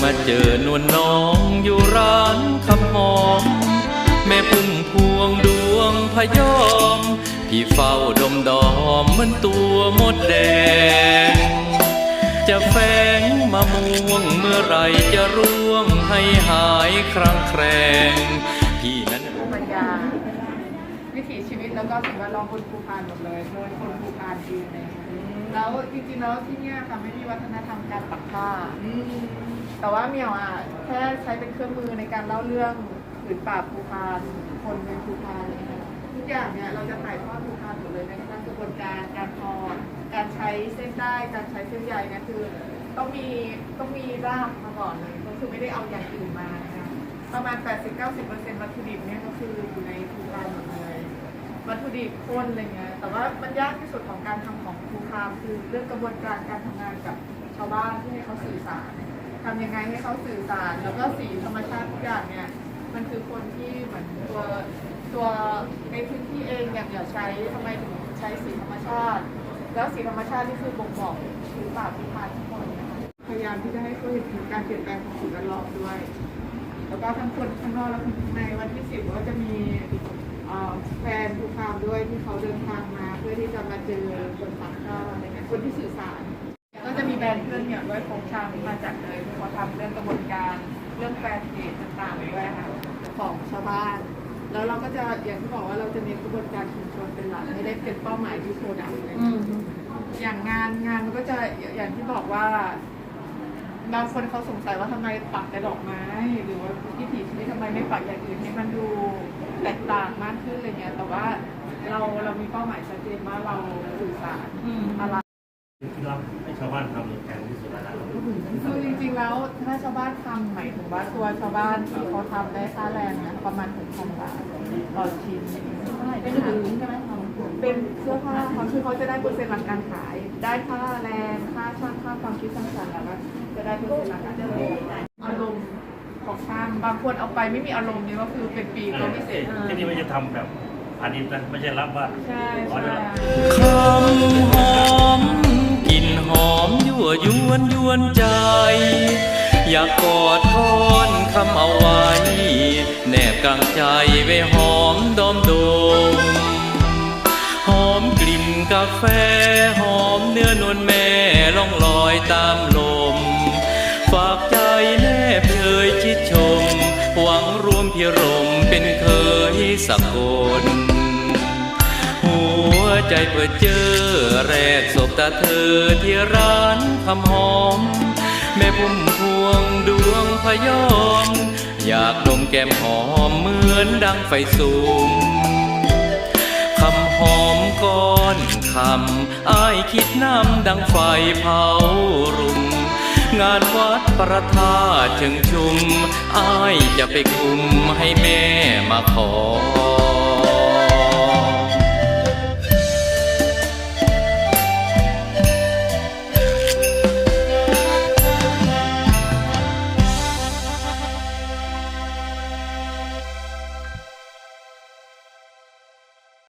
ใจลอยล่องมาเจอนวลน้องอยู่ร้านคำหอมแม่พุ่มพวงดวงพยอม พี่เฝ้าดมดอมเหมือนตัวมดแดง จะแฝงมะม่วงเมื่อไหรจะร่วงให้หายครางแครงพี่นั้นภูมิปัญญาวิถีชีวิตแล้วก็สิ่งแวดล้อมบนภูพานหมดเลยโดยคนภูพานเองเลยแล้วจริงๆแล้วที่เนี่ยค่ะไม่มีวัฒนธรรมการปักผ้า แต่ว่าเมียวอะแค่ใช้เป็นเครื่องมือในการเล่าเรื่องผืนป่าภูพานคนในภูพานอะไรเงี้ยทุกอย่างเนี่ยเราจะถ่ายทอดภูพานหมดเลยในทั้งกระบวนการการทอการใช้เส้นได้การใช้เส้นใยเนี่ยคือ ต้องมีต้องมีรากมาก่อนเลยก็คือไม่ได้เอาอย่างอื่นมานะประมาณ 80-90%วัตถุดิบเนี่ยก็คืออยู่ในภูพานหมดเลยวัตถุดิบข้นอะไรเงี้ย แต่ว่ามันยากที่สุดของการทำของครูคามคือเรื่องกระบวนการการทำงานกับชาวบ้านที่ให้เขาสื่อสาร ทำยังไงให้เขาสื่อสาร แล้วก็สีธรรมชาติทุกอย่างเนี่ย มันคือคนที่เหมือนตัวตัวในพื้นที่เองอย่างอย่าใช้ทำไมถึงใช้สีธรรมชาติ แล้วสีธรรมชาตินี่คือบ่งบอกถึงป่าพิพานทุกคนพยายามที่จะให้เขาเห็นถึงการเปลี่ยนแปลงของสิ่งแวดล้อมด้วย แล้วก็ทั้งคนข้างนอกและคนข้างในวันที่สิบก็จะมีแฟนภูคามด้วยที่เขาเดินทางมา เพื่อที่จะมาเจอคนต่างชาติอะไรเงี้ยคนที่สื่อสาร มีแบรนด์เครื่องเนี่ยด้วยโครงชางที่มาจากเลยที่เขาทำเรื่องกระบวนการเรื่องแฟร์เทรดต่างๆด้วยค่ะของชาวบ้าน แล้วเราก็จะอย่างที่บอกว่าเราจะเน้นกระบวนการชุมชนเป็นหลักไม่ได้เป็นเป้าหมายที่โปรดักต์เลยอย่างงานงานมันก็จะอย่างที่บอกว่าบางคนเขาสงสัยว่าทำไมปักแต่ดอกไม้ หรือว่าวิถีชีวิตทำไมไม่ปักอย่างอื่นให้มันดูแตกต่างมากขึ้นอะไรเงี้ยแต่ว่าเราเรามีเป้าหมายชัดเจนว่าเราสื่อสารอะไร ที่รับให้ชาวบ้านทำเนี่ยแพงที่สุดแล้วนะครับคือจริงๆแล้วถ้าชาวบ้านทำหมายถึงว่าตัวชาวบ้านที่เขาทำได้ค่าแรงเนี่ยประมาณหกพันบาทต่อชิ้นเป็นถึงใช่ไหมเป็นเสื้อผ้าเขาคือเขาจะได้เปอร์เซ็นต์หลังการขาย ได้ค่าแรงค่าช่างค่าความคิดสร้างสรรค์แล้วก็จะได้เปอร์เซ็นต์หลังการขายอารมณ์ของช่างบางคนเอาไปไม่มีอารมณ์เนี่ยก็คือเป็นปีก็ไม่เสร็จที่นี่ไม่จะทำแบบพาณิชย์นะไม่ใช่รับว่าใช่อ๋อใช่คำหอมกลิ่น หอมยั่วยวนยวนใจ อยากกอดทอนคำเอาไว้ แนบกลางใจไว้หอมดอมโดมหอมกลิ่นกาแฟหอมเนื้อนวลแม่ล่องลอยตามลม ฝากใจแนบเยยชิดชม หวังรวมพิรมเป็นเคยสักคน หัวใจเปิดเจอ แรกสบตาเธอที่ร้านคำหอม แม่พุ่มพวงดวงพยอม อยากดมแก้มหอมเหมือนดังไฟสูงคำหอมก้อนคำอายคิดน้ำดังไฟเผารุม งานวัดประทาเชิงชุมอายจะไปคุมให้แม่มาขอ